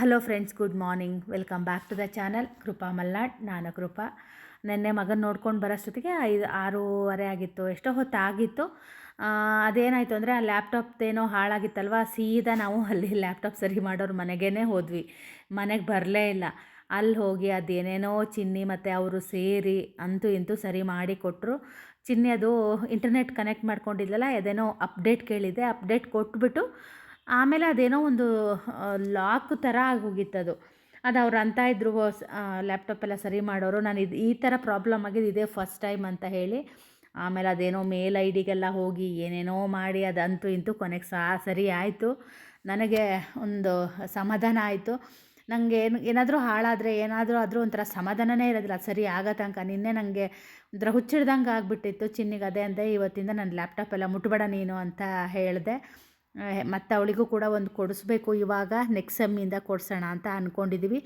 Hello friends good morning welcome back to the channel Krupa Malnad ನಾನು ಕೃಪಾ ನೆನ್ನೆ ಮಗನ ನೋಡ್ಕೊಂಡು ಬರೋಷ್ಟೊತ್ತಿಗೆ ಐದು, ಆರೂವರೆ ಆಗಿತ್ತು, ಎಷ್ಟೋ ಹೊತ್ತು ಆಗಿತ್ತು ಅದೇನಾಯಿತು ಅಂದರೆ ಆ ಲ್ಯಾಪ್ಟಾಪ್ದೇನೋ ಹಾಳಾಗಿತ್ತಲ್ವ? ಸೀದಾ ನಾವು ಅಲ್ಲಿ ಲ್ಯಾಪ್ಟಾಪ್ ಸರಿ ಮಾಡೋರು ಮನೆಗೇ ಹೋದ್ವಿ. ಮನೆಗೆ ಬರಲೇ ಇಲ್ಲ. ಅಲ್ಲಿ ಹೋಗಿ ಅದೇನೇನೋ ಚಿನ್ನಿ ಮತ್ತು ಅವರು ಸೇರಿ ಅಂತೂ ಇಂತೂ ಸರಿ ಮಾಡಿ ಕೊಟ್ಟರು ಚಿನ್ನಿ ಅದು ಇಂಟರ್ನೆಟ್ ಕನೆಕ್ಟ್ ಮಾಡ್ಕೊಂಡಿದ್ಲಲ್ಲ ಅದೇನೋ ಅಪ್ಡೇಟ್ ಕೇಳಿದೆ. ಅಪ್ಡೇಟ್ ಕೊಟ್ಬಿಟ್ಟು ಆಮೇಲೆ ಅದೇನೋ ಒಂದು ಲಾಕ್ ಥರ ಆಗೋಗಿತ್ತದು. ಅದು ಅವ್ರು ಅಂತ ಇದ್ರು ಲ್ಯಾಪ್ಟಾಪ್ ಎಲ್ಲ ಸರಿ ಮಾಡೋರು. ನಾನು ಇದು, ಈ ಥರ ಪ್ರಾಬ್ಲಮ್ ಆಗಿದೆ ಇದೇ ಫಸ್ಟ್ ಟೈಮ್ ಅಂತ ಹೇಳಿ, ಆಮೇಲೆ ಅದೇನೋ ಮೇಲ್ ಐ ಡಿಗೆಲ್ಲ ಹೋಗಿ ಏನೇನೋ ಮಾಡಿ ಅದಂತೂ ಇಂತೂ ಕೊನೆಗೆ ಸಾ, ಸರಿ ಆಯಿತು. ನನಗೆ ಒಂದು ಸಮಾಧಾನ ಆಯಿತು. ನನಗೆ ಏನು, ಏನಾದರೂ ಹಾಳಾದರೆ, ಏನಾದರೂ ಆದರೂ ಒಂಥರ ಸಮಾಧಾನನೇ ಇರೋದಿಲ್ಲ. ಸರಿ ಆಗೋ ತನಕ. ನಿನ್ನೆ ನನಗೆ ಒಂಥರ ಹುಚ್ಚಿಡ್ದಂಗೆ ಆಗಿಬಿಟ್ಟಿತ್ತು ಚಿನ್ನಿಗೆ ಅದೇ ಅಂದೆ. ಇವತ್ತಿಂದ ನನ್ನ ಲ್ಯಾಪ್ಟಾಪ್ ಎಲ್ಲ ಮುಟ್ಬೇಡ ನೀನು ಅಂತ ಹೇಳಿದೆ. ಮತ್ತು ಅವಳಿಗೂ ಕೂಡ ಒಂದು ಕೊಡಿಸ್ಬೇಕು ಇವಾಗ ನೆಕ್ಸ್ಟ್ ಸೆಮ್ಮಿಂದ ಕೊಡ್ಸೋಣ ಅಂತ ಅಂದ್ಕೊಂಡಿದ್ದೀವಿ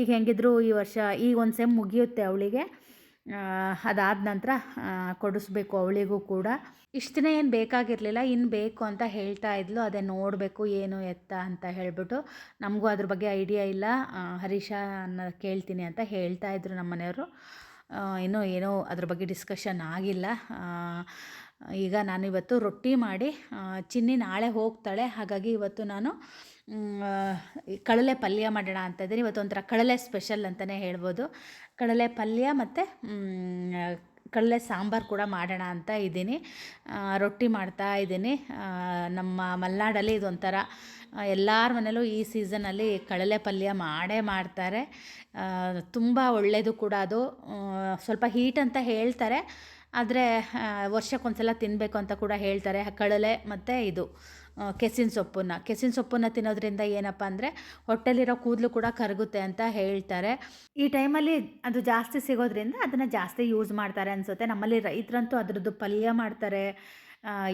ಈಗ ಹೆಂಗಿದ್ರು ಈ ವರ್ಷ, ಈಗ ಒಂದು ಸೆಮ್ ಮುಗಿಯುತ್ತೆ ಅವಳಿಗೆ. ಅದಾದ ನಂತರ ಕೊಡಿಸ್ಬೇಕು ಅವಳಿಗೂ ಕೂಡ. ಇಷ್ಟು ದಿನ ಏನು ಬೇಕಾಗಿರಲಿಲ್ಲ ಇನ್ನು ಬೇಕು ಅಂತ ಹೇಳ್ತಾ ಇದ್ಲು, ಅದೇ ನೋಡಬೇಕು ಏನು ಎತ್ತ ಅಂತ ಹೇಳಿಬಿಟ್ಟು. ನಮಗೂ ಅದ್ರ ಬಗ್ಗೆ ಐಡಿಯಾ ಇಲ್ಲ. ಹರೀಶ ಅನ್ನ ಕೇಳ್ತೀನಿ ಅಂತ ಹೇಳ್ತಾ ಇದ್ರು ನಮ್ಮ ಮನೆಯವರು ಇನ್ನೂ ಏನೋ ಅದ್ರ ಬಗ್ಗೆ ಡಿಸ್ಕಷನ್ ಆಗಿಲ್ಲ. ಈಗ ನಾನು ಇವತ್ತು ರೊಟ್ಟಿ ಮಾಡಿ ಚಿನ್ನಿ ನಾಳೆ ಹೋಗ್ತಾಳೆ. ಹಾಗಾಗಿ ಇವತ್ತು ನಾನು ಕಡಲೆ ಪಲ್ಯ ಮಾಡೋಣ ಅಂತ ಇದ್ದೀನಿ. ಇವತ್ತು ಒಂಥರ ಕಡಲೆ ಸ್ಪೆಷಲ್ ಅಂತಲೇ ಹೇಳ್ಬೋದು. ಕಡಲೆ ಪಲ್ಯ ಮತ್ತು ಕಡಲೆ ಸಾಂಬಾರು ಕೂಡ ಮಾಡೋಣ ಅಂತ ಇದ್ದೀನಿ. ರೊಟ್ಟಿ ಮಾಡ್ತಾ ಇದ್ದೀನಿ. ನಮ್ಮ ಮಲೆನಾಡಲ್ಲಿ ಇದೊಂಥರ ಎಲ್ಲರ ಮನೇಲೂ ಈ ಸೀಸನಲ್ಲಿ ಕಡಲೆ ಪಲ್ಯ ಮಾಡೇ ಮಾಡ್ತಾರೆ. ತುಂಬ ಒಳ್ಳೆಯದು ಕೂಡ ಅದು. ಸ್ವಲ್ಪ ಹೀಟ್ ಅಂತ ಹೇಳ್ತಾರೆ. ಆದರೆ ವರ್ಷಕ್ಕೊಂದ್ಸಲ ತಿನ್ನಬೇಕು ಅಂತ ಕೂಡ ಹೇಳ್ತಾರೆ ಕಡಲೆ ಮತ್ತು ಇದು ಕೆಸಿನ ಸೊಪ್ಪನ್ನ. ಕೆಸಿನ ಸೊಪ್ಪನ್ನು ತಿನ್ನೋದ್ರಿಂದ ಏನಪ್ಪ ಅಂದರೆ, ಹೊಟ್ಟೆಲಿರೋ ಕೂದಲು ಕೂಡ ಕರಗುತ್ತೆ ಅಂತ ಹೇಳ್ತಾರೆ. ಈ ಟೈಮಲ್ಲಿ ಅದು ಜಾಸ್ತಿ ಸಿಗೋದ್ರಿಂದ ಅದನ್ನು ಜಾಸ್ತಿ ಯೂಸ್ ಮಾಡ್ತಾರೆ ಅನಿಸುತ್ತೆ. ನಮ್ಮಲ್ಲಿ ರೈತರಂತೂ ಅದರದ್ದು ಪಲ್ಯ ಮಾಡ್ತಾರೆ.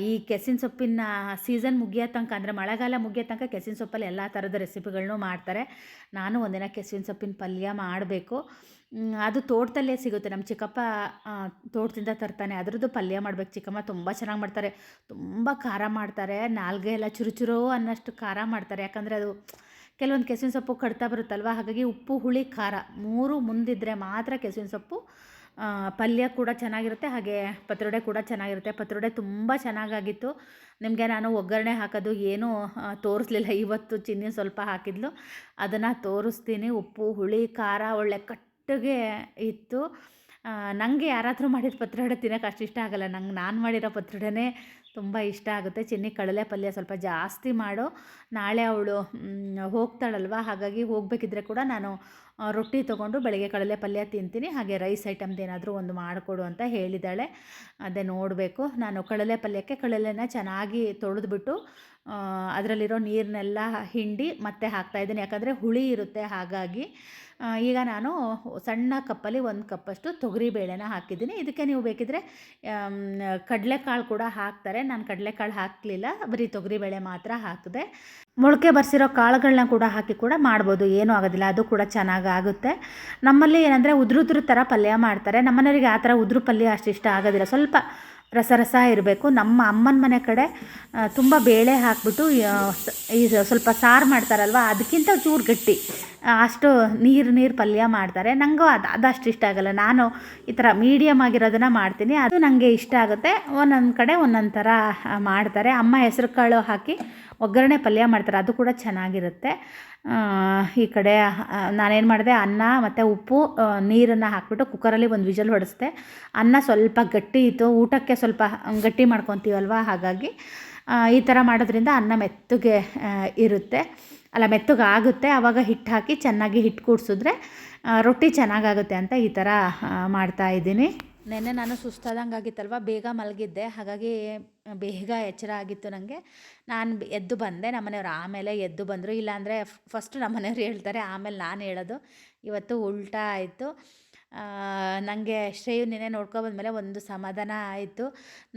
ಈ ಕೆಸಿನ ಸೊಪ್ಪಿನ ಸೀಸನ್ ಮುಗಿಯೋ ತನಕ ಅಂದರೆ, ಮಳೆಗಾಲ ಮುಗಿಯೋ ತನಕ ಕೆಸಿನ ಸೊಪ್ಪಲ್ಲಿ ಎಲ್ಲ ಥರದ ರೆಸಿಪಿಗಳನ್ನೂ ಮಾಡ್ತಾರೆ. ನಾನು ಒಂದಿನ ಕೆಸಿನ ಸೊಪ್ಪಿನ ಪಲ್ಯ ಮಾಡಬೇಕು. ಅದು ತೋಟದಲ್ಲೇ ಸಿಗುತ್ತೆ. ನಮ್ಮ ಚಿಕ್ಕಪ್ಪ ತೋಟದಿಂದ ತರ್ತಾನೆ. ಅದರದ್ದು ಪಲ್ಯ ಮಾಡ್ಬೇಕು. ಚಿಕ್ಕಮ್ಮ ತುಂಬ ಚೆನ್ನಾಗಿ ಮಾಡ್ತಾರೆ. ತುಂಬ ಖಾರ ಮಾಡ್ತಾರೆ. ನಾಲ್ಗೆ ಎಲ್ಲ ಚುರುಚುರು ಚುರು ಅನ್ನೋಷ್ಟು ಖಾರ ಮಾಡ್ತಾರೆ. ಯಾಕಂದರೆ ಅದು ಕೆಲವೊಂದು ಕೆಸುವಿನ ಸೊಪ್ಪು ಕಡ್ತಾ ಬರುತ್ತಲ್ವ? ಹಾಗಾಗಿ ಉಪ್ಪು, ಹುಳಿ, ಖಾರ ಮೂರು ಮುಂದಿದ್ದರೆ ಮಾತ್ರ ಕೆಸುವಿನ ಸೊಪ್ಪು ಪಲ್ಯ ಕೂಡ ಚೆನ್ನಾಗಿರುತ್ತೆ. ಹಾಗೆ ಪತ್ರೊಡೆ ಕೂಡ ಚೆನ್ನಾಗಿರುತ್ತೆ. ಪತ್ರೊಡೆ ತುಂಬ ಚೆನ್ನಾಗಾಗಿತ್ತು. ನಿಮಗೆ ನಾನು ಒಗ್ಗರಣೆ ಹಾಕೋದು ಏನೂ ತೋರಿಸ್ಲಿಲ್ಲ. ಇವತ್ತು ಚಿನ್ನಿ ಸ್ವಲ್ಪ ಹಾಕಿದ್ಲು. ಅದನ್ನು ತೋರಿಸ್ತೀನಿ. ಉಪ್ಪು, ಹುಳಿ, ಖಾರ ಒಳ್ಳೆ ಕಟ್ಟಿಗೆ ಇತ್ತು. ನನಗೆ ಯಾರಾದರೂ ಮಾಡಿದ ಪತ್ರೊಡೆ ತಿನ್ನೋಕೆ ಅಷ್ಟು ಇಷ್ಟ ಆಗಲ್ಲ. ನಂಗೆ ನಾನು ಮಾಡಿರೋ ಪತ್ರೊಡೆನೇ ತುಂಬ ಇಷ್ಟ ಆಗುತ್ತೆ. ಚಿನ್ನಿ ಕಡಲೆ ಪಲ್ಯ ಸ್ವಲ್ಪ ಜಾಸ್ತಿ ಮಾಡು. ನಾಳೆ ಅವಳು ಹೋಗ್ತಾಳಲ್ವ? ಹಾಗಾಗಿ ಹೋಗಬೇಕಿದ್ರೆ ಕೂಡ ನಾನು ರೊಟ್ಟಿ ತೊಗೊಂಡು ಬೆಳಗ್ಗೆ ಕಡಲೆ ಪಲ್ಯ ತಿಂತೀನಿ. ಹಾಗೆ ರೈಸ್ ಐಟಮ್ದು ಏನಾದರೂ ಒಂದು ಮಾಡಿಕೊಡು ಅಂತ ಹೇಳಿದ್ದಾಳೆ ಅದೇ ನೋಡಬೇಕು. ನಾನು ಕಡಲೆ ಪಲ್ಯಕ್ಕೆ ಕಡಲೆನ ಚೆನ್ನಾಗಿ ತೊಳೆದ್ಬಿಟ್ಟು ಅದರಲ್ಲಿರೋ ನೀರನ್ನೆಲ್ಲ ಹಿಂಡಿ ಮತ್ತೆ ಹಾಕ್ತಾಯಿದ್ದೀನಿ ಯಾಕಂದರೆ ಹುಳಿ ಇರುತ್ತೆ. ಹಾಗಾಗಿ ಈಗ ನಾನು ಸಣ್ಣ ಕಪ್ಪಲ್ಲಿ ಒಂದು ಕಪ್ಪಷ್ಟು ತೊಗರಿಬೇಳೆನ ಹಾಕಿದ್ದೀನಿ. ಇದಕ್ಕೆ ನೀವು ಬೇಕಿದ್ರೆ ಆಮ್, ಕಡಲೆಕಾಳು ಕೂಡ ಹಾಕ್ತಾರೆ. ನಾನು ಕಡಲೆಕಾಳು ಹಾಕಲಿಲ್ಲ. ಬರೀ ತೊಗರಿಬೇಳೆ ಮಾತ್ರ ಹಾಕಿದೆ. ಮೊಳಕೆ ಬರ್ಸಿರೋ ಕಾಳುಗಳನ್ನ ಕೂಡ ಹಾಕಿ ಕೂಡ ಮಾಡ್ಬೋದು. ಏನೂ ಆಗೋದಿಲ್ಲ. ಅದು ಕೂಡ ಚೆನ್ನಾಗಿ ಆಗುತ್ತೆ. ನಮ್ಮಲ್ಲಿ ಏನಂದರೆ ಉದುರುದ್ರ ಥರ ಪಲ್ಯ ಮಾಡ್ತಾರೆ. ನಮ್ಮನೆಯವರಿಗೆ ಆ ಥರ ಉದುರು ಪಲ್ಯ ಅಷ್ಟು ಇಷ್ಟ ಆಗೋದಿಲ್ಲ. ಸ್ವಲ್ಪ ರಸರಸ ರಸ ಇರಬೇಕು. ನಮ್ಮ ಅಮ್ಮನ ಮನೆ ಕಡೆ ತುಂಬ ಬೇಳೆ ಹಾಕ್ಬಿಟ್ಟು ಈ ಸ್ವಲ್ಪ ಸಾರು ಮಾಡ್ತಾರಲ್ವ ಅದಕ್ಕಿಂತ ಚೂರು ಗಟ್ಟಿ. ಅಷ್ಟು ನೀರು ನೀರು ಪಲ್ಯ ಮಾಡ್ತಾರೆ. ನನಗೂ ಅದು, ಅದಷ್ಟು ಇಷ್ಟ ಆಗಲ್ಲ. ನಾನು ಈ ಥರ ಮೀಡಿಯಮ್ ಆಗಿರೋದನ್ನು ಮಾಡ್ತೀನಿ. ಅದು ನನಗೆ ಇಷ್ಟ ಆಗುತ್ತೆ. ಒಂದೊಂದು ಕಡೆ ಒಂದೊಂದು ಥರ ಮಾಡ್ತಾರೆ. ಅಮ್ಮ ಹೆಸರು ಕಾಳು ಹಾಕಿ ಒಗ್ಗರಣೆ ಪಲ್ಯ ಮಾಡ್ತಾರೆ. ಅದು ಕೂಡ ಚೆನ್ನಾಗಿರುತ್ತೆ. ಈ ಕಡೆ ನಾನೇನು ಮಾಡಿದೆ, ಅನ್ನ ಮತ್ತು ಉಪ್ಪು ನೀರನ್ನು ಹಾಕ್ಬಿಟ್ಟು ಕುಕ್ಕರಲ್ಲಿ ಒಂದು ವಿಜಲ್ ಹೊಡೆಸ್ದೆ. ಅನ್ನ ಸ್ವಲ್ಪ ಗಟ್ಟಿ ಇತ್ತು. ಊಟಕ್ಕೆ ಸ್ವಲ್ಪ ಗಟ್ಟಿ ಮಾಡ್ಕೊತೀವಲ್ವ? ಹಾಗಾಗಿ ಈ ಥರ ಮಾಡೋದ್ರಿಂದ ಅನ್ನ ಮೆತ್ತಗೆ ಇರುತ್ತೆ. ಅಲ್ಲ, ಮೆತ್ತಗಾಗುತ್ತೆ. ಆವಾಗ ಹಿಟ್ಟು ಹಾಕಿ ಚೆನ್ನಾಗಿ ಹಿಟ್ಟು ಕೂಡಿಸಿದ್ರೆ ರೊಟ್ಟಿ ಚೆನ್ನಾಗಾಗುತ್ತೆ ಅಂತ ಈ ಥರ ಮಾಡ್ತಾ ಇದ್ದೀನಿ. ನೆನ್ನೆ ನಾನು ಸುಸ್ತಾದಂಗೆ ಆಗಿತ್ತಲ್ವ? ಬೇಗ ಮಲಗಿದ್ದೆ. ಹಾಗಾಗಿ, ಬೇಗ ಎಚ್ಚರ ಆಗಿತ್ತು ನನಗೆ ನಾನು ಎದ್ದು ಬಂದೆ. ನಮ್ಮನೆಯವ್ರು ಆಮೇಲೆ ಎದ್ದು ಬಂದರು. ಇಲ್ಲಾಂದರೆ ಫಸ್ಟ್ ನಮ್ಮನೆಯವ್ರು ಹೇಳ್ತಾರೆ, ಆಮೇಲೆ ನಾನು ಹೇಳೋದು. ಇವತ್ತು ಉಲ್ಟಾ ಆಯಿತು. ನನಗೆ ಶ್ರೇಯು ನಿನ್ನೆ ನೋಡ್ಕೊಬಂದ್ಮೇಲೆ ಒಂದು ಸಮಾಧಾನ ಆಯಿತು.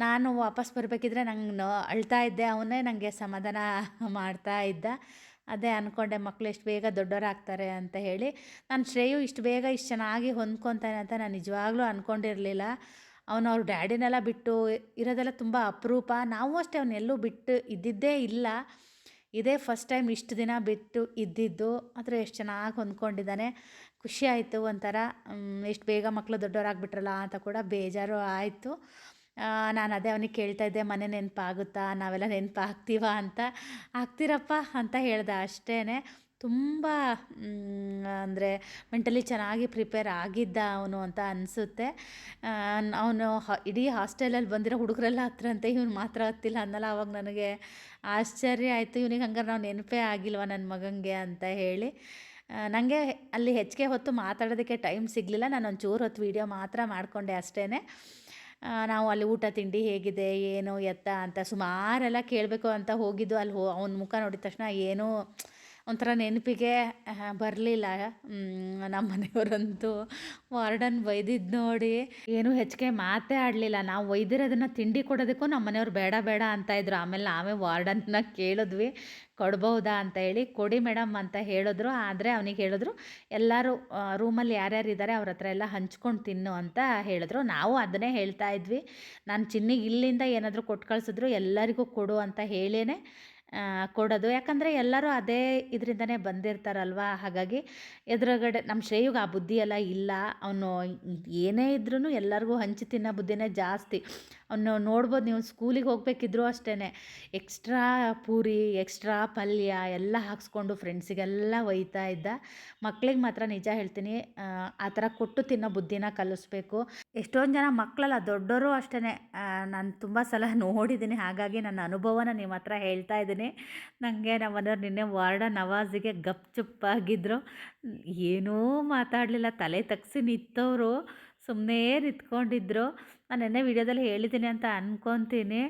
ನಾನು ವಾಪಸ್ ಬರಬೇಕಿದ್ರೆ ನಂಗೆ ಅಳ್ತಾ ಇದ್ದೆ. ಅವನೇ ನನಗೆ ಸಮಾಧಾನ ಮಾಡ್ತಾ ಇದ್ದ. ಅದೇ ಅಂದ್ಕೊಂಡೆ ಮಕ್ಕಳು ಎಷ್ಟು ಬೇಗ ದೊಡ್ಡವರಾಗ್ತಾರೆ ಅಂತ ಹೇಳಿ. ನಾನು ಶ್ರೇಯು ಇಷ್ಟು ಬೇಗ ಇಷ್ಟು ಚೆನ್ನಾಗಿ ಹೊಂದ್ಕೊತಾನೆ ಅಂತ ನಾನು ನಿಜವಾಗ್ಲೂ ಅಂದ್ಕೊಂಡಿರಲಿಲ್ಲ ಅವನು ಅವ್ರ ಡ್ಯಾಡಿನೆಲ್ಲ ಬಿಟ್ಟು ಇರೋದೆಲ್ಲ ತುಂಬ ಅಪರೂಪ. ನಾವು ಅಷ್ಟೇ ಅವನ್ನೆಲ್ಲೂ ಬಿಟ್ಟು ಇದ್ದಿದ್ದೇ ಇಲ್ಲ. ಇದೇ ಫಸ್ಟ್ ಟೈಮ್ ಇಷ್ಟು ದಿನ ಬಿಟ್ಟು ಇದ್ದಿದ್ದು. ಆದರೆ ಎಷ್ಟು ಚೆನ್ನಾಗಿ ಹೊಂದ್ಕೊಂಡಿದ್ದಾನೆ. ಖುಷಿ ಆಯಿತು ಒಂಥರ. ಎಷ್ಟು ಬೇಗ ಮಕ್ಕಳು ದೊಡ್ಡವರಾಗ್ಬಿಟ್ರಲ್ಲ ಅಂತ ಕೂಡ ಬೇಜಾರು ಆಯಿತು. ನಾನು ಅದೇ ಅವನಿಗೆ ಕೇಳ್ತಾ ಇದ್ದೆ, ಮನೆ ನೆನಪಾಗುತ್ತಾ? ನಾವೆಲ್ಲ ನೆನಪಾಗ್ತೀವ ಅಂತ. ಆಗ್ತೀರಪ್ಪ ಅಂತ ಹೇಳ್ದೆ ಅಷ್ಟೇ ತುಂಬ ಅಂದರೆ ಮೆಂಟಲಿ ಚೆನ್ನಾಗಿ ಪ್ರಿಪೇರ್ ಆಗಿದ್ದ ಅವನು ಅಂತ ಅನಿಸುತ್ತೆ. ಅವನು ಹ, ಇಡೀ ಹಾಸ್ಟೆಲಲ್ಲಿ ಬಂದಿರೋ ಹುಡುಗರೆಲ್ಲ ಅಂತ, ಇವನು ಮಾತ್ರ ಹತ್ತಿಲ್ಲ ಅನ್ನಲ್ಲ, ಅವಾಗ ನನಗೆ ಆಶ್ಚರ್ಯ ಆಯಿತು. ಇವನಿಗೆ ಹಂಗಾರೆ ನಾವು ನೆನಪೇ ಆಗಿಲ್ವ ನನ್ನ ಮಗನಿಗೆ ಅಂತ ಹೇಳಿ. ನನಗೆ ಅಲ್ಲಿ ಹೆಚ್ಚಿಗೆ ಹೊತ್ತು ಮಾತಾಡೋದಕ್ಕೆ ಟೈಮ್ ಸಿಗಲಿಲ್ಲ. ನಾನು ಒಂಚೂರು ಹೊತ್ತು ವೀಡಿಯೋ ಮಾತ್ರ ಮಾಡಿಕೊಂಡೆ ಅಷ್ಟೇ ನಾವು ಅಲ್ಲಿ ಊಟ ತಿಂಡಿ ಹೇಗಿದೆ, ಏನು ಎತ್ತ ಅಂತ ಸುಮಾರೆಲ್ಲ ಕೇಳಬೇಕು ಅಂತ ಹೋಗಿದ್ದು. ಅಲ್ಲಿ ಹೋ, ಅವ್ನ ಮುಖ ನೋಡಿದ ತಕ್ಷಣ ಏನೂ ಒಂಥರ ನೆನಪಿಗೆ ಬರಲಿಲ್ಲ. ನಮ್ಮ ಮನೆಯವರಂತೂ ವಾರ್ಡನ್ ಬೈದಿದ್ದು ನೋಡಿ ಏನೂ ಹೆಚ್ಚಿಗೆ ಮಾತೇ ಆಡಲಿಲ್ಲ. ನಾವು ಒಯ್ದಿರೋದನ್ನು ತಿಂಡಿ ಕೊಡೋದಕ್ಕೂ ನಮ್ಮ ಮನೆಯವ್ರು ಬೇಡ ಬೇಡ ಅಂತ ಇದ್ರು. ಆಮೇಲೆ ನಾವೇ ವಾರ್ಡನ್ನ ಕೇಳಿದ್ವಿ. ಕೊಡ್ಬೋದಾ ಅಂತ ಹೇಳಿ, ಕೊಡಿ ಮೇಡಮ್ ಅಂತ ಹೇಳಿದ್ರು. ಆದರೆ ಅವನಿಗೆ ಹೇಳಿದ್ರು, ಎಲ್ಲರೂ ರೂಮಲ್ಲಿ ಯಾರ್ಯಾರು ಇದ್ದಾರೆ ಅವ್ರ ಹತ್ರ ಎಲ್ಲ ಹಂಚ್ಕೊಂಡು ತಿನ್ನು ಅಂತ ಹೇಳಿದ್ರು. ನಾವು ಅದನ್ನೇ ಹೇಳ್ತಾ ಇದ್ವಿ. ನಾನು ಚಿನ್ನಿಗೆ ಇಲ್ಲಿಂದ ಏನಾದರೂ ಕೊಟ್ಟು ಕಳಿಸಿದ್ರು ಎಲ್ಲರಿಗೂ ಕೊಡು ಅಂತ ಹೇಳೇ ಕೊಡೋದು. ಯಾಕಂದರೆ ಎಲ್ಲರೂ ಅದೇ ಇದರಿಂದನೇ ಬಂದಿರ್ತಾರಲ್ವ? ಹಾಗಾಗಿ ಎದುರುಗಡೆ ನಮ್ಮ ಶ್ರೇಯುಗೆ ಆ ಬುದ್ಧಿ ಎಲ್ಲ ಇಲ್ಲ. ಅವನು ಏನೇ ಇದ್ರೂ ಎಲ್ಲರಿಗೂ ಹಂಚಿ ತಿನ್ನೋ ಬುದ್ಧಿನೇ ಜಾಸ್ತಿ. ಅವನು ನೋಡ್ಬೋದು ನೀವು ಸ್ಕೂಲಿಗೆ ಹೋಗಬೇಕಿದ್ರು ಅಷ್ಟೇ ಎಕ್ಸ್ಟ್ರಾ ಪೂರಿ, ಎಕ್ಸ್ಟ್ರಾ ಪಲ್ಯ ಎಲ್ಲ ಹಾಕ್ಸ್ಕೊಂಡು ಫ್ರೆಂಡ್ಸಿಗೆಲ್ಲ ಒಯ್ತಾ ಇದ್ದ. ಮಕ್ಳಿಗೆ ಮಾತ್ರ ನಿಜ ಹೇಳ್ತೀನಿ ಆ ಥರ ಕೊಟ್ಟು ತಿನ್ನೋ ಬುದ್ಧಿನ ಕಲಿಸ್ಬೇಕು. ಎಷ್ಟೊಂದು ಜನ ಮಕ್ಕಳಲ್ಲ ದೊಡ್ಡವರು ಅಷ್ಟೇ ನಾನು ತುಂಬ ಸಲ ನೋಡಿದ್ದೀನಿ ಹಾಗಾಗಿ ನನ್ನ ಅನುಭವನ ನಿಮ್ಮ ಹತ್ರ ಹೇಳ್ತಾ ಇದ್ದೀನಿ ನನಗೆ ನಮ್ಮ ಮನೆಯವ್ರು ನಿನ್ನೆ ವಾರ್ಡ ನವಾಜಿಗೆ ಗಪ್ ಚುಪ್ಪಾಗಿದ್ದರು ಏನೂ ಮಾತಾಡಲಿಲ್ಲ, ತಲೆ ತಗ್ಸಿ ನಿಂತವರು ಸುಮ್ಮನೆ ನಿಂತ್ಕೊಂಡಿದ್ರು. ನಾನು ನಿನ್ನೆ ವಿಡಿಯೋದಲ್ಲಿ ಹೇಳಿದ್ದೀನಿ ಅಂತ ಅಂದ್ಕೊತೀನಿ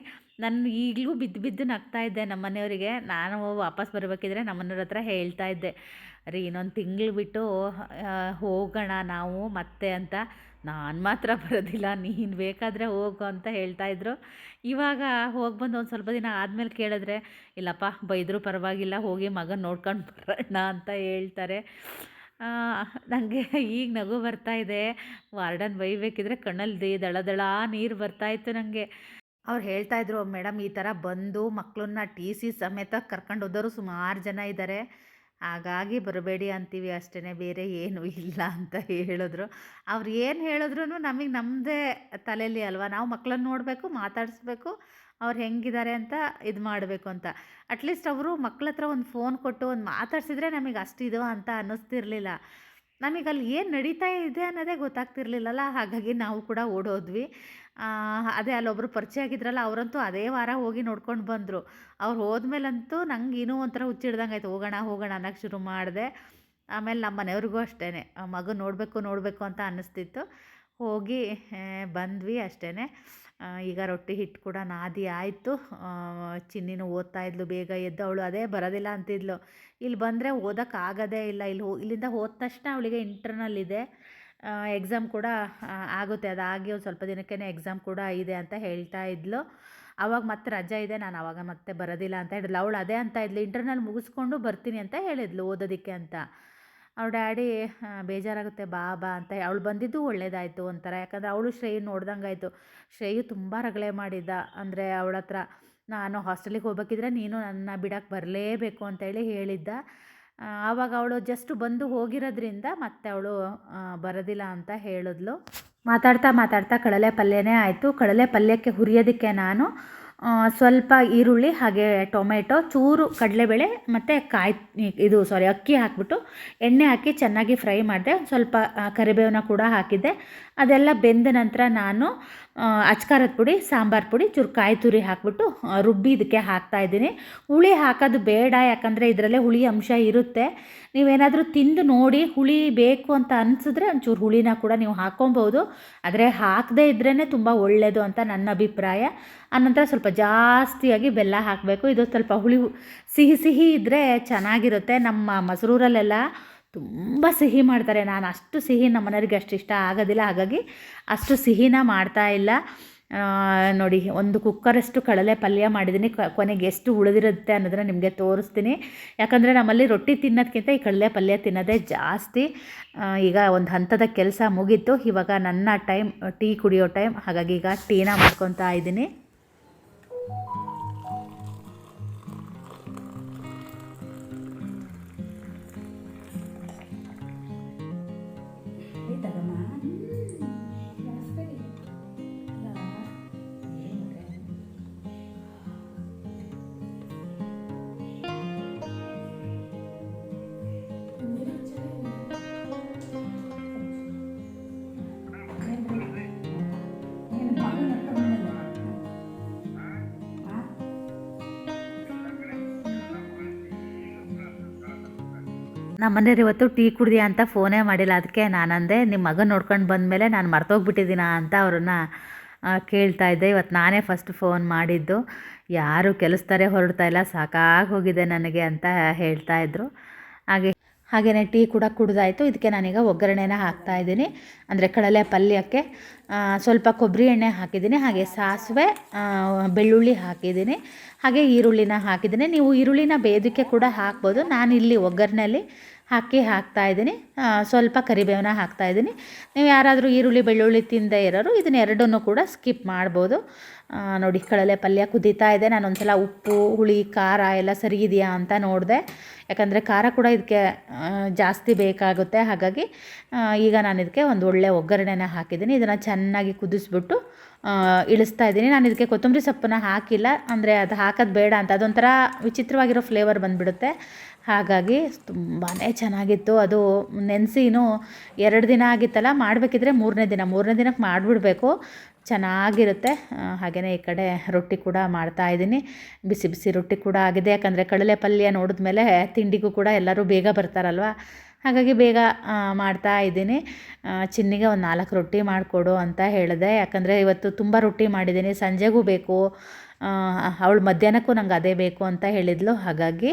ನಾನು ಈಗಲೂ ಬಿದ್ದು ಬಿದ್ದು ನಗ್ತಾ ಇದ್ದೆ ನಮ್ಮ ಮನೆಯವರಿಗೆ ನಾನು ವಾಪಸ್ ಬರಬೇಕಿದ್ರೆ ನಮ್ಮ ಮನೆಯವ್ರ ಹತ್ರ ಹೇಳ್ತಾ ಇದ್ದೆ. ರೀ ಇನ್ನೊಂದು ತಿಂಗಳು ಬಿಟ್ಟು ಹೋಗೋಣ ನಾವು ಮತ್ತೆ ಅಂತ. ನಾನು ಮಾತ್ರ ಬರೋದಿಲ್ಲ, ನೀನು ಬೇಕಾದರೆ ಹೋಗು ಅಂತ ಹೇಳ್ತಾಯಿದ್ರು ಇವಾಗ ಹೋಗಿ ಬಂದು ಒಂದು ಸ್ವಲ್ಪ ದಿನ ಆದಮೇಲೆ ಕೇಳಿದ್ರೆ, ಇಲ್ಲಪ್ಪ, ಬೈದರೂ ಪರವಾಗಿಲ್ಲ, ಹೋಗಿ ಮಗನ ನೋಡ್ಕೊಂಡು ಬರೋಣ ಅಂತ ಹೇಳ್ತಾರೆ. ನನಗೆ ಈಗ ನಗು ಬರ್ತಾ ಇದೆ. ವಾರ್ಡನ್ ಬೈಬೇಕಿದ್ರೆ ಕಣ್ಣಲ್ಲಿ ದಳ ದಳ ನೀರು ಬರ್ತಾಯಿತ್ತು ನನಗೆ ಅವ್ರು ಹೇಳ್ತಾಯಿದ್ರು ಮೇಡಮ್, ಈ ಥರ ಬಂದು ಮಕ್ಕಳನ್ನ ಟಿ ಸಿ ಸಮೇತ ಕರ್ಕೊಂಡು ಹೋದವರು ಸುಮಾರು ಜನ ಇದ್ದಾರೆ ಹಾಗಾಗಿ ಬರಬೇಡಿ ಅಂತೀವಿ ಅಷ್ಟೇ ಬೇರೆ ಏನೂ ಇಲ್ಲ ಅಂತ ಹೇಳಿದ್ರು. ಅವ್ರು ಏನು ಹೇಳಿದ್ರು ನಮಗೆ ನಮ್ಮದೇ ತಲೆಯಲ್ಲಿ ಅಲ್ವಾ? ನಾವು ಮಕ್ಕಳನ್ನ ನೋಡಬೇಕು, ಮಾತಾಡಿಸ್ಬೇಕು, ಅವ್ರು ಹೆಂಗಿದ್ದಾರೆ ಅಂತ ಇದು ಮಾಡಬೇಕು ಅಂತ. ಅಟ್ಲೀಸ್ಟ್ ಅವರು ಮಕ್ಳ ಹತ್ರ ಒಂದು ಫೋನ್ ಕೊಟ್ಟು ಒಂದು ಮಾತಾಡ್ಸಿದ್ರೆ ನಮಗೆ ಅಷ್ಟಿದು ಅಂತ ಅನ್ನಿಸ್ತಿರ್ಲಿಲ್ಲ. ನಮಗೆ ಅಲ್ಲಿ ಏನು ನಡೀತಾ ಇದೆ ಅನ್ನೋದೇ ಗೊತ್ತಾಗ್ತಿರ್ಲಿಲ್ಲಲ್ಲ, ಹಾಗಾಗಿ ನಾವು ಕೂಡ ಓಡೋದ್ವಿ. ಅದೇ ಅಲ್ಲೊಬ್ಬರು ಪರಿಚಯ ಆಗಿದ್ರಲ್ಲ, ಅವರಂತೂ ಅದೇ ವಾರ ಹೋಗಿ ನೋಡ್ಕೊಂಡು ಬಂದರು. ಅವ್ರು ಹೋದ್ಮೇಲಂತೂ ನಂಗೆ ಇನ್ನೂ ಒಂಥರ ಹುಚ್ಚಿಡ್ದಂಗೆ ಆಯ್ತು. ಹೋಗೋಣ ಹೋಗೋಣ ಅನ್ನೋಕ್ಕೆ ಶುರು ಮಾಡಿದೆ. ಆಮೇಲೆ ನಮ್ಮ ಮನೆಯವ್ರಿಗೂ ಅಷ್ಟೇ ಮಗು ನೋಡಬೇಕು ನೋಡಬೇಕು ಅಂತ ಅನ್ನಿಸ್ತಿತ್ತು. ಹೋಗಿ ಬಂದ್ವಿ ಅಷ್ಟೇ ಈಗ ರೊಟ್ಟಿ ಹಿಟ್ಟು ಕೂಡ ನಾದಿ ಆಯಿತು. ಚಿನ್ನಿನೂ ಓದ್ತಾ ಇದ್ಲು. ಬೇಗ ಎದ್ದು ಅವಳು ಅದೇ ಬರೋದಿಲ್ಲ ಅಂತಿದ್ಲು. ಇಲ್ಲಿ ಬಂದರೆ ಓದೋಕ್ಕಾಗೋದೇ ಇಲ್ಲ. ಇಲ್ಲಿ ಹೋ, ಇಲ್ಲಿಂದ ಹೋದ ತಕ್ಷಣ ಅವಳಿಗೆ ಇಂಟರ್ನಲ್ ಇದೆ. ಎಕ್ಸಾಮ್ ಕೂಡ ಆಗುತ್ತೆ. ಅದಾಗಿ ಒಂದು ಸ್ವಲ್ಪ ದಿನಕ್ಕೇ ಎಕ್ಸಾಮ್ ಕೂಡ ಇದೆ ಅಂತ ಹೇಳ್ತಾ ಇದ್ಲು. ಆವಾಗ ಮತ್ತೆ ರಜೆ ಇದೆ. ನಾನು ಆವಾಗ ಮತ್ತೆ ಬರೋದಿಲ್ಲ ಅಂತ ಹೇಳಿದ್ಲು. ಅವಳು ಅದೇ ಅಂತ ಇದ್ಲು. ಇಂಟರ್ನಲ್ ಮುಗಿಸ್ಕೊಂಡು ಬರ್ತೀನಿ ಅಂತ ಹೇಳಿದ್ಲು ಓದೋದಕ್ಕೆ ಅಂತ. ಅವ್ಳ, ಡ್ಯಾಡಿ ಬೇಜಾರಾಗುತ್ತೆ. ಬಾ ಬಾ ಅಂತ ಅವಳು ಬಂದಿದ್ದು ಒಳ್ಳೇದಾಯಿತು ಒಂಥರ. ಯಾಕಂದರೆ ಅವಳು ಶ್ರೇಯು ನೋಡ್ದಂಗೆ ಆಯಿತು ಶ್ರೇಯು ತುಂಬ ರಗಳೆ ಮಾಡಿದ್ದ. ಅಂದರೆ ಅವಳ ಹತ್ರ ನಾನು ಹಾಸ್ಟೆಲಿಗೆ ಹೋಗ್ಬೇಕಿದ್ರೆ ನೀನು ನನ್ನ ಬಿಡಕ್ಕೆ ಬರಲೇಬೇಕು ಅಂತೇಳಿ ಹೇಳಿದ್ದ. ಆವಾಗ ಅವಳು ಜಸ್ಟ್ ಬಂದು ಹೋಗಿರೋದ್ರಿಂದ ಮತ್ತೆ ಅವಳು ಬರೋದಿಲ್ಲ ಅಂತ ಹೇಳಿದ್ಲು. ಮಾತಾಡ್ತಾ ಮಾತಾಡ್ತಾ ಕಡಲೆ ಪಲ್ಯನೇ ಆಯಿತು. ಕಡಲೆ ಪಲ್ಯಕ್ಕೆ ಹುರಿಯೋದಕ್ಕೆ ನಾನು ಸ್ವಲ್ಪ ಈರುಳ್ಳಿ, ಹಾಗೆ ಟೊಮೆಟೊ, ಚೂರು, ಕಡಲೆಬೇಳೆ ಮತ್ತು ಕಾಯಿ, ಇದು ಸಾರಿ ಅಕ್ಕಿ ಹಾಕಿಬಿಟ್ಟು ಎಣ್ಣೆ ಹಾಕಿ ಚೆನ್ನಾಗಿ ಫ್ರೈ ಮಾಡಿದೆ. ಸ್ವಲ್ಪ ಕರಿಬೇವನ್ನ ಕೂಡ ಹಾಕಿದ್ದೆ. ಅದೆಲ್ಲ ಬೆಂದ ನಂತರ ನಾನು ಅಚ್ಕಾರದ ಪುಡಿ, ಸಾಂಬಾರು ಪುಡಿ ಚೂರು ಕಾಯಿ ತುರಿ ಹಾಕಿಬಿಟ್ಟು ರುಬ್ಬಿ ಇದಕ್ಕೆ ಹಾಕ್ತಾಯಿದ್ದೀನಿ ಹುಳಿ ಹಾಕೋದು ಬೇಡ, ಯಾಕಂದರೆ ಇದರಲ್ಲೇ ಹುಳಿ ಅಂಶ ಇರುತ್ತೆ. ನೀವೇನಾದರೂ ತಿಂದು ನೋಡಿ ಹುಳಿ ಬೇಕು ಅಂತ ಅನಿಸಿದ್ರೆ ಒಂಚೂರು ಹುಳಿನ ಕೂಡ ನೀವು ಹಾಕ್ಕೊಬೋದು ಆದರೆ ಹಾಕದೇ ಇದ್ರೇ ತುಂಬ ಒಳ್ಳೆಯದು ಅಂತ ನನ್ನ ಅಭಿಪ್ರಾಯ. ಆನಂತರ ಸ್ವಲ್ಪ ಜಾಸ್ತಿಯಾಗಿ ಬೆಲ್ಲ ಹಾಕಬೇಕು. ಇದು ಸ್ವಲ್ಪ ಹುಳಿ ಸಿಹಿ ಸಿಹಿ ಇದ್ದರೆ ಚೆನ್ನಾಗಿರುತ್ತೆ. ನಮ್ಮ ಮಸರೂರಲ್ಲೆಲ್ಲ ತುಂಬ ಸಿಹಿ ಮಾಡ್ತಾರೆ. ನಾನು ಅಷ್ಟು ಸಿಹಿ ನಮ್ಮ ಮನೆಯವ್ರಿಗೆ ಅಷ್ಟು ಇಷ್ಟ ಆಗೋದಿಲ್ಲ. ಹಾಗಾಗಿ ಅಷ್ಟು ಸಿಹಿನ ಮಾಡ್ತಾ ಇಲ್ಲ. ನೋಡಿ, ಒಂದು ಕುಕ್ಕರಷ್ಟು ಕಡಲೆ ಪಲ್ಯ ಮಾಡಿದ್ದೀನಿ. ಕೊನೆಗೆ ಎಷ್ಟು ಉಳಿದಿರುತ್ತೆ ಅನ್ನೋದನ್ನು ನಿಮಗೆ ತೋರಿಸ್ತೀನಿ. ಯಾಕಂದರೆ ನಮ್ಮಲ್ಲಿ ರೊಟ್ಟಿ ತಿನ್ನೋದಕ್ಕಿಂತ ಈ ಕಡಲೆ ಪಲ್ಯ ತಿನ್ನೋದೇ ಜಾಸ್ತಿ. ಈಗ ಒಂದು ಹಂತದ ಕೆಲಸ ಮುಗೀತು. ಇವಾಗ ನನ್ನ ಟೈಮ್, ಟೀ ಕುಡಿಯೋ ಟೈಮ್. ಹಾಗಾಗಿ ಈಗ ಟೀನ ಮಾಡ್ಕೊತಾ ಇದ್ದೀನಿ. Thank you. ನಮ್ಮ ಮನೆಯವ್ರು ಇವತ್ತು ಟೀ ಕುಡ್ದಿಯಾ ಅಂತ ಫೋನೇ ಮಾಡಿಲ್ಲ. ಅದಕ್ಕೆ ನಾನಂದೆ ನಿಮ್ಮ ಮಗನ ನೋಡ್ಕೊಂಡು ಬಂದಮೇಲೆ ನಾನು ಮರ್ತೋಗ್ಬಿಟ್ಟಿದ್ದೀನ ಅಂತ ಅವ್ರನ್ನ ಕೇಳ್ತಾ ಇದ್ದೆ. ಇವತ್ತು ನಾನೇ ಫಸ್ಟ್ ಫೋನ್ ಮಾಡಿದ್ದು. ಯಾರು ಕೆಲಸ್ತಾರೆ, ಹೊರಡ್ತಾ ಇಲ್ಲ, ಸಾಕಾಗಿ ಹೋಗಿದೆ ನನಗೆ ಅಂತ ಹೇಳ್ತಾ ಇದ್ದರು ಹಾಗೆ ಹಾಗೆಯೇ ಟೀ ಕೂಡ ಕುಡಿದಾಯಿತು. ಇದಕ್ಕೆ ನಾನೀಗ ಒಗ್ಗರಣೆನ ಹಾಕ್ತಾ ಇದ್ದೀನಿ. ಅಂದರೆ ಕಡಲೆ ಪಲ್ಯಕ್ಕೆ ಸ್ವಲ್ಪ ಕೊಬ್ಬರಿ ಎಣ್ಣೆ ಹಾಕಿದ್ದೀನಿ. ಹಾಗೆ ಸಾಸಿವೆ ಬೆಳ್ಳುಳ್ಳಿ ಹಾಕಿದ್ದೀನಿ. ಹಾಗೆ ಈರುಳ್ಳಿನ ಹಾಕಿದ್ದೀನಿ. ನೀವು ಈರುಳ್ಳಿನ ಬೇಯೋದಕ್ಕೆ ಕೂಡ ಹಾಕ್ಬೋದು. ನಾನು ಇಲ್ಲಿ ಒಗ್ಗರಣೆಯಲ್ಲಿ ಹಾಕಿ ಹಾಕ್ತಾ ಇದ್ದೀನಿ. ಸ್ವಲ್ಪ ಕರಿಬೇವನ್ನ ಹಾಕ್ತಾ ಇದ್ದೀನಿ. ನೀವು ಯಾರಾದರೂ ಈರುಳ್ಳಿ, ಬೆಳ್ಳುಳ್ಳಿ ತಿಂದೇ ಇರೋರು ಇದನ್ನ ಎರಡನ್ನೂ ಕೂಡ ಸ್ಕಿಪ್ ಮಾಡ್ಬೋದು. ನೋಡಿ ಕಳಲೆ ಪಲ್ಯ ಕುದೀತಾ ಇದೆ. ನಾನು ಒಂದ್ಸಲ ಉಪ್ಪು, ಹುಳಿ, ಖಾರ ಎಲ್ಲ ಸರಿ ಇದೆಯಾ ಅಂತ ನೋಡಿದೆ. ಯಾಕಂದರೆ ಖಾರ ಕೂಡ ಇದಕ್ಕೆ ಜಾಸ್ತಿ ಬೇಕಾಗುತ್ತೆ. ಹಾಗಾಗಿ ಈಗ ನಾನು ಇದಕ್ಕೆ ಒಂದು ಒಳ್ಳೆ ಒಗ್ಗರಣೆನ ಹಾಕಿದ್ದೀನಿ. ಇದನ್ನು ಚೆನ್ನಾಗಿ ಕುದಿಸ್ಬಿಟ್ಟು ಇಳಿಸ್ತಾ ಇದ್ದೀನಿ. ನಾನು ಇದಕ್ಕೆ ಕೊತ್ತಂಬರಿ ಸೊಪ್ಪನ್ನ ಹಾಕಿಲ್ಲ. ಅಂದರೆ ಅದು ಹಾಕೋದು ಬೇಡ ಅಂತ. ಅದೊಂಥರ ವಿಚಿತ್ರವಾಗಿರೋ ಫ್ಲೇವರ್ ಬಂದುಬಿಡುತ್ತೆ. ಹಾಗಾಗಿ ತುಂಬಾ ಚೆನ್ನಾಗಿತ್ತು. ಅದು ನೆನೆಸಿನೂ ಎರಡು ದಿನ ಆಗಿತ್ತಲ್ಲ, ಮಾಡಬೇಕಿದ್ರೆ ಮೂರನೇ ದಿನ. ಮೂರನೇ ದಿನಕ್ಕೆ ಮಾಡಿಬಿಡ್ಬೇಕು. ಚೆನ್ನಾಗಿರುತ್ತೆ. ಹಾಗೆಯೇ ಈ ಕಡೆ ರೊಟ್ಟಿ ಕೂಡ ಮಾಡ್ತಾ ಇದ್ದೀನಿ. ಬಿಸಿ ಬಿಸಿ ರೊಟ್ಟಿ ಕೂಡ ಆಗಿದೆ. ಯಾಕಂದರೆ ಕಡಲೆ ಪಲ್ಯ ನೋಡಿದ ಮೇಲೆ ತಿಂಡಿಗೂ ಕೂಡ ಎಲ್ಲರೂ ಬೇಗ ಬರ್ತಾರಲ್ವ? ಹಾಗಾಗಿ ಬೇಗ ಮಾಡ್ತಾ ಇದ್ದೀನಿ. ಚಿನ್ನಿಗೆ ಒಂದು ನಾಲ್ಕು ರೊಟ್ಟಿ ಮಾಡಿಕೊಡು ಅಂತ ಹೇಳಿದೆ. ಯಾಕಂದರೆ ಇವತ್ತು ತುಂಬ ರೊಟ್ಟಿ ಮಾಡಿದ್ದೀನಿ. ಸಂಜೆಗೂ ಬೇಕು. ಅವಳು ಮಧ್ಯಾಹ್ನಕ್ಕೂ ನಂಗೆ ಅದೇ ಬೇಕು ಅಂತ ಹೇಳಿದ್ಲು. ಹಾಗಾಗಿ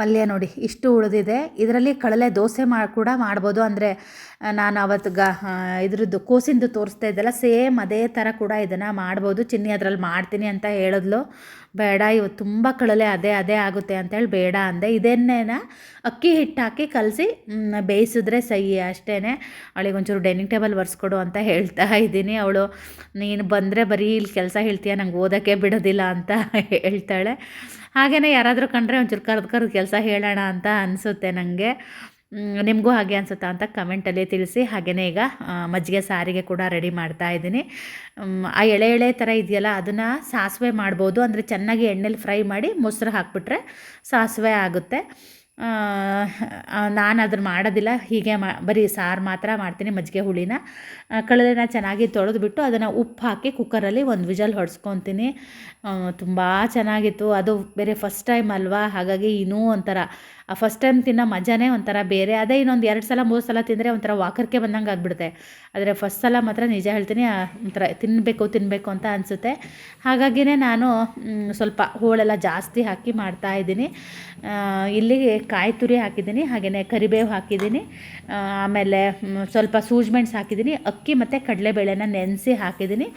ಪಲ್ಯ ನೋಡಿ, ಇಷ್ಟು ಉಳಿದಿದೆ. ಇದರಲ್ಲಿ ಕಡಲೆ ದೋಸೆ ಮಾ, ಕೂಡ ಮಾಡ್ಬೋದು. ಅಂದರೆ ನಾನು ಅವತ್ತು ಗ ಇದ್ರದ್ದು ಕೋಸಿಂದು ತೋರಿಸ್ತಾ ಇದ್ದಲ್ಲ, ಸೇಮ್ ಅದೇ ಥರ ಕೂಡ ಇದನ್ನು ಮಾಡ್ಬೋದು. ಚಿನ್ನಿ ಅದರಲ್ಲಿ ಮಾಡ್ತೀನಿ ಅಂತ ಹೇಳಿದ್ಲು. ಬೇಡ ಇವತ್ತು ತುಂಬ ಕಳಲೆ ಅದೇ ಅದೇ ಆಗುತ್ತೆ ಅಂತೇಳಿ ಬೇಡ ಅಂದೆ. ಇದನ್ನೇನ ಅಕ್ಕಿ ಹಿಟ್ಟು ಹಾಕಿ ಕಲಸಿ ಬೇಯಿಸಿದ್ರೆ ಸಹಿ ಅಷ್ಟೇ ಅವಳಿಗೆ ಒಂಚೂರು ಡೈನಿಂಗ್ ಟೇಬಲ್ ಒರೆಸ್ಕೊಡು ಅಂತ ಹೇಳ್ತಾ ಇದ್ದೀನಿ. ಅವಳು, ನೀನು ಬಂದರೆ ಬರೀ ಇಲ್ಲಿ ಕೆಲಸ ಹೇಳ್ತೀಯ, ನಂಗೆ ಓದೋಕ್ಕೆ ಬಿಡೋದಿಲ್ಲ ಅಂತ ಹೇಳ್ತಾಳೆ. ಹಾಗೆಯೇ ಯಾರಾದರೂ ಕಂಡ್ರೆ ಒಂಚೂರು ಕರೆದು ಕರೆದು ಕೆಲಸ ಹೇಳೋಣ ಅಂತ ಅನಿಸುತ್ತೆ ನನಗೆ ನಿಮಗೂ ಹಾಗೆ ಅನಿಸುತ್ತಾ ಅಂತ ಕಮೆಂಟಲ್ಲಿ ತಿಳಿಸಿ. ಹಾಗೆಯೇ ಈಗ ಮಜ್ಜಿಗೆ ಸಾರಿಗೆ ಕೂಡ ರೆಡಿ ಮಾಡ್ತಾ ಇದ್ದೀನಿ. ಆ ಎಳೆ ಎಳೆ ಥರ ಇದೆಯಲ್ಲ, ಅದನ್ನು ಸಾಸಿವೆ ಮಾಡ್ಬೋದು. ಅಂದರೆ ಚೆನ್ನಾಗಿ ಎಣ್ಣೆಲಿ ಫ್ರೈ ಮಾಡಿ ಮೊಸರು ಹಾಕ್ಬಿಟ್ರೆ ಸಾಸಿವೆ ಆಗುತ್ತೆ. ನಾನು ಅದನ್ನು ಮಾಡೋದಿಲ್ಲ. ಹೀಗೆ ಮಾ, ಬರೀ ಸಾರು ಮಾತ್ರ ಮಾಡ್ತೀನಿ ಮಜ್ಜಿಗೆ ಹುಳಿನ. ಕಳಲೆನ ಚೆನ್ನಾಗಿ ತೊಳೆದ್ಬಿಟ್ಟು ಅದನ್ನು ಉಪ್ಪು ಹಾಕಿ ಕುಕ್ಕರಲ್ಲಿ ಒಂದು ವಿಜಲ್ ಹೊಡ್ಸ್ಕೊತೀನಿ. ತುಂಬ ಚೆನ್ನಾಗಿತ್ತು. ಅದು ಬೇರೆ ಫಸ್ಟ್ ಟೈಮ್ ಅಲ್ವಾ? ಹಾಗಾಗಿ ಇನ್ನೂ ಒಂಥರ ಆ ಫಸ್ಟ್ ಟೈಮ್ ತಿನ್ನೋ ಮಜಾನೇ ಒಂಥರ ಬೇರೆ. ಅದೇ ಇನ್ನೊಂದು ಎರಡು ಸಲ, ಮೂರು ಸಲ ತಿಂದರೆ ಒಂಥರ ವಾಕರ್ಕೆ ಬಂದಂಗೆ ಆಗಿಬಿಡುತ್ತೆ. ಆದರೆ ಫಸ್ಟ್ ಸಲ ಮಾತ್ರ ನಿಜ ಹೇಳ್ತೀನಿ ಒಂಥರ ತಿನ್ನಬೇಕು ತಿನ್ನಬೇಕು ಅಂತ ಅನಿಸುತ್ತೆ. ಹಾಗಾಗಿನೇ ನಾನು ಸ್ವಲ್ಪ ಹೋಳೆಲ್ಲ ಜಾಸ್ತಿ ಹಾಕಿ ಮಾಡ್ತಾ ಇದ್ದೀನಿ. ಇಲ್ಲಿಗೆ ಕಾಯಿ ತುರಿ ಹಾಕಿದ್ದೀನಿ ಹಾಗೆಯೇ ಕರಿಬೇವು ಹಾಕಿದ್ದೀನಿ. ಆಮೇಲೆ ಸ್ವಲ್ಪ ಸೂಜ್ಮೆಣ್ಸು ಹಾಕಿದ್ದೀನಿ. ಅಕ್ಕಿ ಮತ್ತು ಕಡಲೆಬೇಳೆನ ನೆನೆಸಿ ಹಾಕಿದ್ದೀನಿ.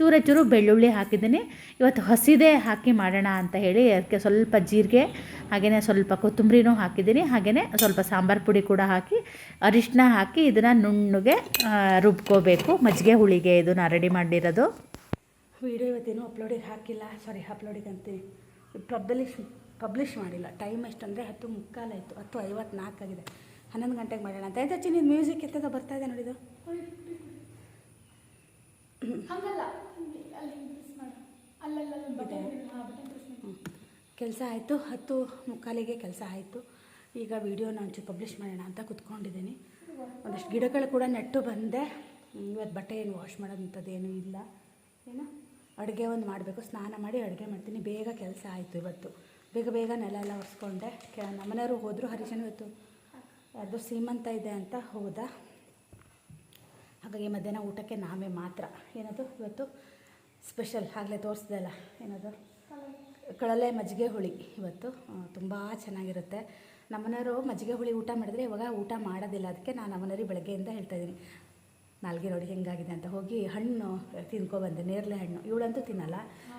ಚೂರ ಚೂರು ಬೆಳ್ಳುಳ್ಳಿ ಹಾಕಿದ್ದೀನಿ. ಇವತ್ತು ಹಸಿದೆ ಹಾಕಿ ಮಾಡೋಣ ಅಂತ ಹೇಳಿ ಅದಕ್ಕೆ ಸ್ವಲ್ಪ ಜೀರಿಗೆ ಹಾಗೆಯೇ ಸ್ವಲ್ಪ ಕೊತ್ತಂಬರಿನೂ ಹಾಕಿದ್ದೀನಿ. ಹಾಗೆಯೇ ಸ್ವಲ್ಪ ಸಾಂಬಾರು ಪುಡಿ ಕೂಡ ಹಾಕಿ ಅರಿಶಿನ ಹಾಕಿ ಇದನ್ನು ನುಣ್ಣಗೆ ರುಬ್ಕೋಬೇಕು. ಮಜ್ಜಿಗೆ ಹುಳಿಗೆ ಇದನ್ನು ರೆಡಿ ಮಾಡಿರೋದು. ವಿಡಿಯೋ ಇವತ್ತೇನು ಅಪ್ಲೋಡಿಗೆ ಹಾಕಿಲ್ಲ. ಸಾರಿ ಅಪ್ಲೋಡಿಗೆ ಅಂತೀನಿ ಪಬ್ಲಿಷ್ ಪಬ್ಲಿಷ್ ಮಾಡಿಲ್ಲ. ಟೈಮ್ ಎಷ್ಟಂದರೆ ಹತ್ತು ಮುಕ್ಕಾಲಾಯಿತು ಹತ್ತು ಐವತ್ನಾಲ್ಕು ಆಗಿದೆ. ಹನ್ನೊಂದು ಗಂಟೆಗೆ ಮಾಡೋಣ ಅಂತ. ಆಯ್ತು ಚಿನ್ನ ಮ್ಯೂಸಿಕ್ ಎತ್ತದ ಬರ್ತಾ ಇದೆ ನೋಡಿದು? ಕೆಲಸ ಆಯಿತು ಹತ್ತು ಮುಕ್ಕಾಲಿಗೆ ಕೆಲಸ ಆಯಿತು. ಈಗ ವಿಡಿಯೋನ ಒಂಚೂರು ಪಬ್ಲಿಷ್ ಮಾಡೋಣ ಅಂತ ಕುತ್ಕೊಂಡಿದ್ದೀನಿ. ಒಂದಷ್ಟು ಗಿಡಗಳು ಕೂಡ ನೆಟ್ಟು ಬಂದೆ. ಇವತ್ತು ಬಟ್ಟೆ ಏನು ವಾಶ್ ಮಾಡೋದಂಥದ್ದು ಏನೂ ಇಲ್ಲ. ಏನು? ಅಡುಗೆ ಒಂದು ಮಾಡಬೇಕು. ಸ್ನಾನ ಮಾಡಿ ಅಡುಗೆ ಮಾಡ್ತೀನಿ. ಬೇಗ ಕೆಲಸ ಆಯಿತು ಇವತ್ತು. ಬೇಗ ಬೇಗ ನೆಲ ಎಲ್ಲ ಒರೆಸ್ಕೊಂಡೆ. ಕೆ ನಮ್ಮನೆಯವರು ಹೋದರು. ಹರಿಶನ ಇವತ್ತು ಅದು ಸೀಮಂತ ಇದೆ ಅಂತ ಹೋದ. ಹಾಗಾಗಿ ಮಧ್ಯಾಹ್ನ ಊಟಕ್ಕೆ ನಾವೇ ಮಾತ್ರ. ಏನದು? ಇವತ್ತು ಸ್ಪೆಷಲ್ ಆಗಲೇ ತೋರಿಸ್ದೆ ಅಲ್ಲ ಏನದು? ಕಳಲೆ ಮಜ್ಜಿಗೆ ಹುಳಿ ಇವತ್ತು. ತುಂಬ ಚೆನ್ನಾಗಿರುತ್ತೆ. ನಮ್ಮನೆಯವರು ಮಜ್ಜಿಗೆ ಹುಳಿ ಊಟ ಮಾಡಿದ್ರೆ ಇವಾಗ ಊಟ ಮಾಡೋದಿಲ್ಲ. ಅದಕ್ಕೆ ನಾನು ನಮ್ಮನೆಯವ್ರಿಗೆ ಬೆಳಗ್ಗೆಯಿಂದ ಹೇಳ್ತಾ ಇದ್ದೀನಿ. ನಾಲ್ಗೆ ನೋಡಿ ಹೆಂಗಾಗಿದೆ ಅಂತ ಹೋಗಿ ಹಣ್ಣು ತಿನ್ಕೊಬಂದೆ, ನೇರಳೆ ಹಣ್ಣು. ಇವಳಂತೂ ತಿನ್ನಲ್ಲ.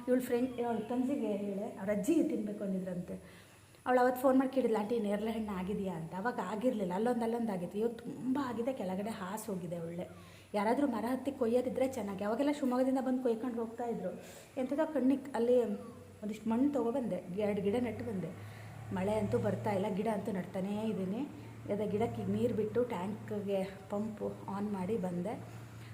ಇವಳು ಫ್ರೆಂಡ್ ಅವಳ ತಂಜಿಗೆ ಹೇಳೆ ಅವ್ರ ಅಜ್ಜಿ ತಿನ್ನಬೇಕು ಅಂದಿದ್ರಂತೆ. ಅವಳು ಅವತ್ತು ಫೋನ್ ಮಾಡಿ ಕೇಳಿದ್ಲ, ಆಂಟಿ, ನೇರಳೆ ಹಣ್ಣು ಆಗಿದೆಯಾ? ಅಂತ. ಅವಾಗ ಆಗಿರಲಿಲ್ಲ. ಅಲ್ಲೊಂದು ಅಲ್ಲೊಂದು ಆಗಿತ್ತು. ಇವತ್ತು ತುಂಬ ಆಗಿದೆ. ಕೆಳಗಡೆ ಹಾಸು ಹೋಗಿದೆ ಒಳ್ಳೆ. ಯಾರಾದರೂ ಮರ ಹತ್ತಿ ಕೊಯ್ಯೋದಿದ್ರೆ ಚೆನ್ನಾಗಿ. ಅವಾಗೆಲ್ಲ ಶಿವಮೊಗ್ಗದಿಂದ ಬಂದು ಕೊಯ್ಕೊಂಡು ಹೋಗ್ತಾ ಇದ್ರು. ಎಂಥದೋ ಕಣ್ಣಿಗೆ ಅಲ್ಲಿ ಒಂದಿಷ್ಟು ಮಣ್ಣು ತೊಗೊಬಂದೆ. ಎರಡು ಗಿಡ ನೆಟ್ಟು ಬಂದೆ. ಮಳೆ ಅಂತೂ ಬರ್ತಾ ಇಲ್ಲ. ಗಿಡ ಅಂತೂ ನಡ್ತಾನೇ ಇದ್ದೀನಿ. ಅದೇ ಗಿಡಕ್ಕೆ ನೀರು ಬಿಟ್ಟು ಟ್ಯಾಂಕ್ಗೆ ಪಂಪು ಆನ್ ಮಾಡಿ ಬಂದೆ.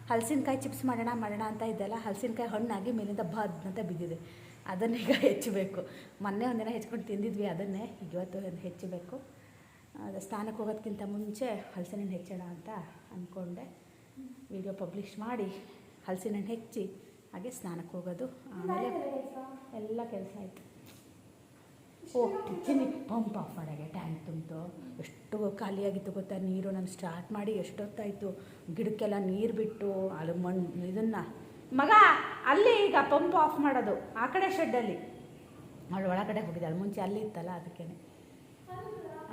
ಹಲಸಿನಕಾಯಿ ಚಿಪ್ಸ್ ಮಾಡೋಣ ಮಾಡೋಣ ಅಂತ ಇದ್ದೆಲ್ಲ ಹಲಸಿನಕಾಯಿ ಹಣ್ಣಾಗಿ ಮೇಲಿಂದ ಬದ್ ಅಂತ ಬಿದ್ದಿದೆ ಅದನ್ನೀಗ ಹೆಚ್ಚಬೇಕು. ಮೊನ್ನೆ ಒಂದಿನ ಹೆಚ್ಕೊಂಡು ತಿಂದಿದ್ವಿ ಅದನ್ನೇ. ಇವತ್ತು ಒಂದು ಹೆಚ್ಚಬೇಕು. ಅದು ಸ್ನಾನಕ್ಕೆ ಹೋಗೋದಕ್ಕಿಂತ ಮುಂಚೆ ಹಲಸಿನ ಹೆಚ್ಚೋಣ ಅಂತ ಅಂದ್ಕೊಂಡೆ ವಿಡಿಯೋ ಪಬ್ಲಿಷ್ ಮಾಡಿ ಹಲಸಿನ ಹಣ್ಣು ಹೆಚ್ಚಿ ಹಾಗೆ ಸ್ನಾನಕ್ಕೆ ಹೋಗೋದು. ಆಮೇಲೆ ಎಲ್ಲ ಕೆಲಸ ಆಯಿತು. ಹೋಗ್ತಿದ್ದೀನಿ ಪಂಪ್ ಆಫ್ ಮಾಡಾಗೆ ಟ್ಯಾಂಕ್ ತುಂಬಿತು. ಎಷ್ಟು ಖಾಲಿಯಾಗಿತ್ತು ಗೊತ್ತಾ ನೀರು ನಾನು ಸ್ಟಾರ್ಟ್ ಮಾಡಿ ಎಷ್ಟೊತ್ತಾಯಿತು. ಗಿಡಕ್ಕೆಲ್ಲ ನೀರು ಬಿಟ್ಟು ಅಲ್ಲಿ ಮಣ್ಣು ಇದನ್ನು. ಮಗ ಅಲ್ಲಿ ಈಗ ಪಂಪ್ ಆಫ್ ಮಾಡೋದು ಆ ಕಡೆ ಶೆಡ್ಡಲ್ಲಿ ಅವಳು ಒಳಗಡೆ ಹೋಗಿದ್ದಾಳೆ ಮುಂಚೆ ಅಲ್ಲಿ ಇತ್ತಲ್ಲ ಅದಕ್ಕೇ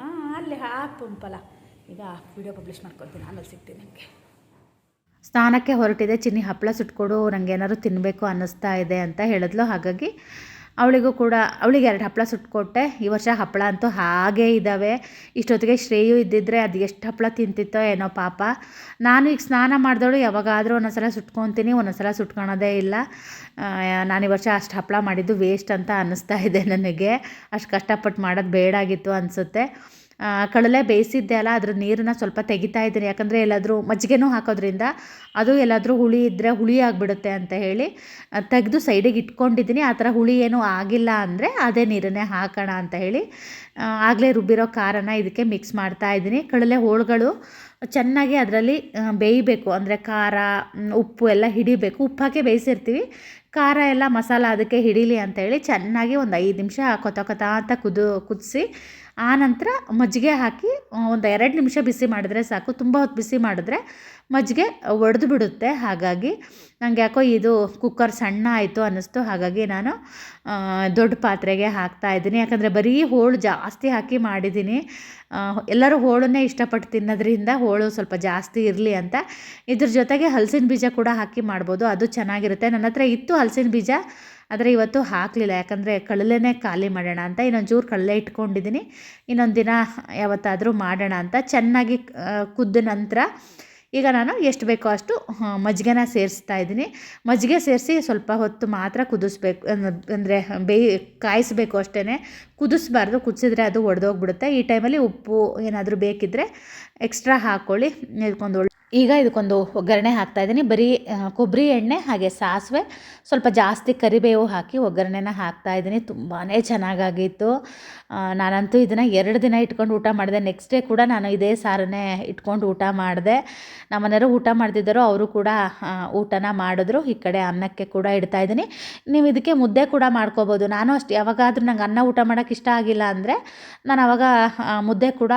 ಹಾಂ ಅಲ್ಲಿ ಆ ಪಂಪಲ್ಲ ಈಗ ವಿಡಿಯೋ ಪಬ್ಲಿಷ್ ಮಾಡ್ಕೊತೀನಿ ಆಮೇಲೆ ಸಿಗ್ತೀನಿ ನಿಮಗೆ. ಸ್ನಾನಕ್ಕೆ ಹೊರಟಿದೆ, ಚಿನ್ನಿ ಹಪ್ಪಳ ಸುಟ್ಕೊಡು ನನಗೆ ಏನಾದ್ರು ತಿನ್ನಬೇಕು ಅನ್ನಿಸ್ತಾ ಇದೆ ಅಂತ ಹೇಳಿದ್ಲು. ಹಾಗಾಗಿ ಅವಳಿಗೂ ಕೂಡ, ಅವಳಿಗೆ ಎರಡು ಹಪ್ಪಳ ಸುಟ್ಕೊಟ್ಟೆ. ಈ ವರ್ಷ ಹಪ್ಪಳ ಅಂತೂ ಹಾಗೇ ಇದ್ದಾವೆ ಇಷ್ಟೊತ್ತಿಗೆ ಶ್ರೇಯು ಇದ್ದಿದ್ರೆ ಅದು ಎಷ್ಟು ಹಪ್ಪಳ ತಿಂತಿತ್ತೋ ಏನೋ ಪಾಪ. ನಾನು ಈಗ ಸ್ನಾನ ಮಾಡಿದವಳು, ಯಾವಾಗಾದರೂ ಒಂದೊಂದ್ಸಲ ಸುಟ್ಕೊತೀನಿ, ಒಂದೊಂದ್ಸಲ ಸುಟ್ಕೊಳೋದೇ ಇಲ್ಲ. ನಾನು ಈ ವರ್ಷ ಅಷ್ಟು ಹಪ್ಪಳ ಮಾಡಿದ್ದು ವೇಸ್ಟ್ ಅಂತ ಅನ್ನಿಸ್ತಾ ಇದೆ ನನಗೆ. ಅಷ್ಟು ಕಷ್ಟಪಟ್ಟು ಮಾಡೋದು ಬೇಡಾಗಿತ್ತು ಅನಿಸುತ್ತೆ. ಕಡಲೆ ಬೇಯಿಸಿದ್ದೆ ಅಲ್ಲ ಅದ್ರ ನೀರನ್ನ ಸ್ವಲ್ಪ ತೆಗಿತಾ ಇದ್ದೀನಿ. ಯಾಕಂದರೆ ಎಲ್ಲಾದರೂ ಮಜ್ಜಿಗೆನೂ ಹಾಕೋದ್ರಿಂದ ಅದು ಎಲ್ಲಾದರೂ ಹುಳಿ ಇದ್ದರೆ ಹುಳಿ ಆಗಿಬಿಡುತ್ತೆ ಅಂತ ಹೇಳಿ ತೆಗೆದು ಸೈಡಿಗೆ ಇಟ್ಕೊಂಡಿದ್ದೀನಿ. ಆ ಥರ ಹುಳಿ ಏನೂ ಆಗಿಲ್ಲ ಅಂದರೆ ಅದೇ ನೀರನ್ನೇ ಹಾಕೋಣ ಅಂತ ಹೇಳಿ ಆಗಲೇ ರುಬ್ಬಿರೋ ಖಾರನ ಇದಕ್ಕೆ ಮಿಕ್ಸ್ ಮಾಡ್ತಾ ಇದ್ದೀನಿ. ಕಡಲೆ ಹೋಳುಗಳು ಚೆನ್ನಾಗಿ ಅದರಲ್ಲಿ ಬೇಯಬೇಕು. ಅಂದರೆ ಖಾರ ಉಪ್ಪು ಎಲ್ಲ ಹಿಡಿಬೇಕು. ಉಪ್ಪು ಬೇಯಿಸಿರ್ತೀವಿ. ಖಾರ ಎಲ್ಲ ಮಸಾಲ ಅದಕ್ಕೆ ಹಿಡೀಲಿ ಅಂತೇಳಿ ಚೆನ್ನಾಗಿ ಒಂದು ಐದು ನಿಮಿಷ ಕೊತ ಕೊತ ಅಂತ ಕುದು, ಕುದಿಸಿ ಆನಂತರ ಮಜ್ಜಿಗೆ ಹಾಕಿ ಒಂದು ಎರಡು ನಿಮಿಷ ಬಿಸಿ ಮಾಡಿದ್ರೆ ಸಾಕು. ತುಂಬ ಹೊತ್ತು ಬಿಸಿ ಮಾಡಿದ್ರೆ ಮಜ್ಜಿಗೆ ಒಡೆದು ಬಿಡುತ್ತೆ. ಹಾಗಾಗಿ ನನಗೆ ಯಾಕೋ ಇದು ಕುಕ್ಕರ್ ಸಣ್ಣ ಆಯಿತು ಅನ್ನಿಸ್ತು. ಹಾಗಾಗಿ ನಾನು ದೊಡ್ಡ ಪಾತ್ರೆಗೆ ಹಾಕ್ತಾ ಇದ್ದೀನಿ. ಯಾಕಂದರೆ ಬರೀ ಹೋಳು ಜಾಸ್ತಿ ಹಾಕಿ ಮಾಡಿದ್ದೀನಿ. ಎಲ್ಲರೂ ಹೋಳನ್ನೇ ಇಷ್ಟಪಟ್ಟು ತಿನ್ನೋದ್ರಿಂದ ಹೋಳು ಸ್ವಲ್ಪ ಜಾಸ್ತಿ ಇರಲಿ ಅಂತ. ಇದ್ರ ಜೊತೆಗೆ ಹಲಸಿನ ಬೀಜ ಕೂಡ ಹಾಕಿ ಮಾಡ್ಬೋದು. ಅದು ಚೆನ್ನಾಗಿರುತ್ತೆ. ನನ್ನ ಹತ್ರ ಇತ್ತು ಹಲಸಿನ ಬೀಜ. ಆದರೆ ಇವತ್ತು ಹಾಕಲಿಲ್ಲ. ಯಾಕಂದರೆ ಕಡಲೆನೇ ಖಾಲಿ ಮಾಡೋಣ ಅಂತ ಇನ್ನೊಂದು ಚೂರು ಕಡಲೆ ಇಟ್ಕೊಂಡಿದ್ದೀನಿ. ಇನ್ನೊಂದು ದಿನ ಯಾವತ್ತಾದರೂ ಮಾಡೋಣ ಅಂತ ಚೆನ್ನಾಗಿ ಕುದ್ದ ನಂತರ ಈಗ ನಾನು ಎಷ್ಟು ಬೇಕೋ ಅಷ್ಟು ಮಜ್ಜಿಗೆನ ಸೇರಿಸ್ತಾ ಇದ್ದೀನಿ. ಮಜ್ಜಿಗೆ ಸೇರಿಸಿ ಸ್ವಲ್ಪ ಹೊತ್ತು ಮಾತ್ರ ಕುದಿಸ್ಬೇಕು ಅಂದರೆ ಬೇಯಿ, ಕಾಯಿಸ್ಬೇಕು ಅಷ್ಟೇ ಕುದಿಸ್ಬಾರ್ದು, ಕುದಿಸಿದ್ರೆ ಅದು ಒಡೆದೋಗ್ಬಿಡುತ್ತೆ. ಈ ಟೈಮಲ್ಲಿ ಉಪ್ಪು ಏನಾದರೂ ಬೇಕಿದ್ದರೆ ಎಕ್ಸ್ಟ್ರಾ ಹಾಕ್ಕೊಳ್ಳಿ ಇದಕ್ಕೊಂದು ಈಗ ಇದಕ್ಕೊಂದು ಒಗ್ಗರಣೆ ಹಾಕ್ತಾ ಇದ್ದೀನಿ. ಬರೀ ಕೊಬ್ಬರಿ ಎಣ್ಣೆ ಹಾಗೆ ಸಾಸಿವೆ, ಸ್ವಲ್ಪ ಜಾಸ್ತಿ ಕರಿಬೇವು ಹಾಕಿ ಒಗ್ಗರಣೆನ ಹಾಕ್ತಾ ಇದ್ದೀನಿ. ತುಂಬಾ ಚೆನ್ನಾಗಾಗಿತ್ತು. ನಾನಂತೂ ಇದನ್ನು ಎರಡು ದಿನ ಇಟ್ಕೊಂಡು ಊಟ ಮಾಡಿದೆ. ನೆಕ್ಸ್ಟ್ ಡೇ ಕೂಡ ನಾನು ಇದೇ ಸಾರನ್ನೇ ಇಟ್ಕೊಂಡು ಊಟ ಮಾಡಿದೆ. ನಮ್ಮನೆಯವರು ಊಟ ಮಾಡ್ತಿದ್ದರು. ಅವರು ಕೂಡ ಊಟನ ಮಾಡಿದ್ರು. ಈ ಕಡೆ ಅನ್ನಕ್ಕೆ ಕೂಡ ಇಡ್ತಾ ಇದ್ದೀನಿ. ನೀವು ಇದಕ್ಕೆ ಮುದ್ದೆ ಕೂಡ ಮಾಡ್ಕೋಬೋದು. ನಾನು ಅಷ್ಟು ಯಾವಾಗಾದರೂ ನಂಗೆ ಅನ್ನ ಊಟ ಮಾಡೋಕ್ಕೆ ಇಷ್ಟ ಆಗಿಲ್ಲ ಅಂದರೆ ನಾನು ಅವಾಗ ಮುದ್ದೆ ಕೂಡ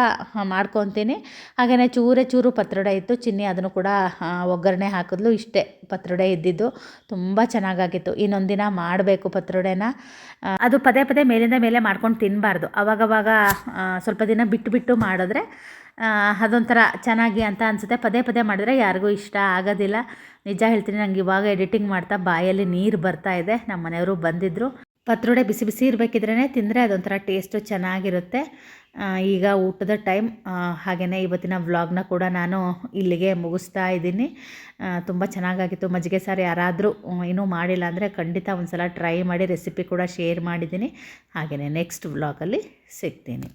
ಮಾಡ್ಕೊತೀನಿ. ಹಾಗೆಯೇ ಚೂರೇ ಚೂರು ಪತ್ರೊಡೆ ಇತ್ತು. ಚಿನ್ನಿ ಅದನ್ನು ಕೂಡ ಒಗ್ಗರಣೆ ಹಾಕಿದ್ಲು ಇಷ್ಟೇ. ಪತ್ರೊಡೆ ಇದ್ದಿದ್ದು ತುಂಬ ಚೆನ್ನಾಗಾಗಿತ್ತು. ಇನ್ನೊಂದು ದಿನ ಮಾಡಬೇಕು ಪತ್ರೊಡೆನ. ಅದು ಪದೇ ಪದೇ ಮೇಲಿಂದ ಮೇಲೆ ಮಾಡ್ಕೊಂಡು ತಿನ್ನಬಾರ್ದು ಅವಾಗವಾಗ ಸ್ವಲ್ಪ ದಿನ ಬಿಟ್ಟು ಬಿಟ್ಟು ಮಾಡಿದ್ರೆ ಅದೊಂಥರ ಚೆನ್ನಾಗಿ ಅಂತ ಅನಿಸುತ್ತೆ. ಪದೇ ಪದೇ ಮಾಡಿದ್ರೆ ಯಾರಿಗೂ ಇಷ್ಟ ಆಗೋದಿಲ್ಲ. ನಿಜ ಹೇಳ್ತೀನಿ, ನಂಗೆ ಇವಾಗ ಎಡಿಟಿಂಗ್ ಮಾಡ್ತಾ ಬಾಯಲ್ಲಿ ನೀರು ಬರ್ತಾ ಇದೆ. ನಮ್ಮ ಮನೆಯವರು ಬಂದಿದ್ದರು ಪತ್ರೊಡೆ ಬಿಸಿ ಬಿಸಿ ಇರಬೇಕಿದ್ರೇ ತಿಂದರೆ ಅದೊಂಥರ ಟೇಸ್ಟು ಚೆನ್ನಾಗಿರುತ್ತೆ. ಈಗ ಊಟದ ಟೈಮ್ ಹಾಗೆಯೇ ಇವತ್ತಿನ ವ್ಲಾಗ್ನ ಕೂಡ ನಾನು ಇಲ್ಲಿಗೆ ಮುಗಿಸ್ತಾ ಇದ್ದೀನಿ. ತುಂಬ ಚೆನ್ನಾಗಾಗಿತ್ತು. ಮಜ್ಜಿಗೆ ಸಾರು ಯಾರಾದರೂ ಇನ್ನೂ ಮಾಡಿಲ್ಲ ಅಂದರೆ ಖಂಡಿತ ಒಂದು ಸಲ ಟ್ರೈ ಮಾಡಿ, ರೆಸಿಪಿ ಕೂಡ ಶೇರ್ ಮಾಡಿದ್ದೀನಿ. ಹಾಗೆಯೇ ನೆಕ್ಸ್ಟ್ ವ್ಲಾಗಲ್ಲಿ ಸಿಗ್ತೀನಿ.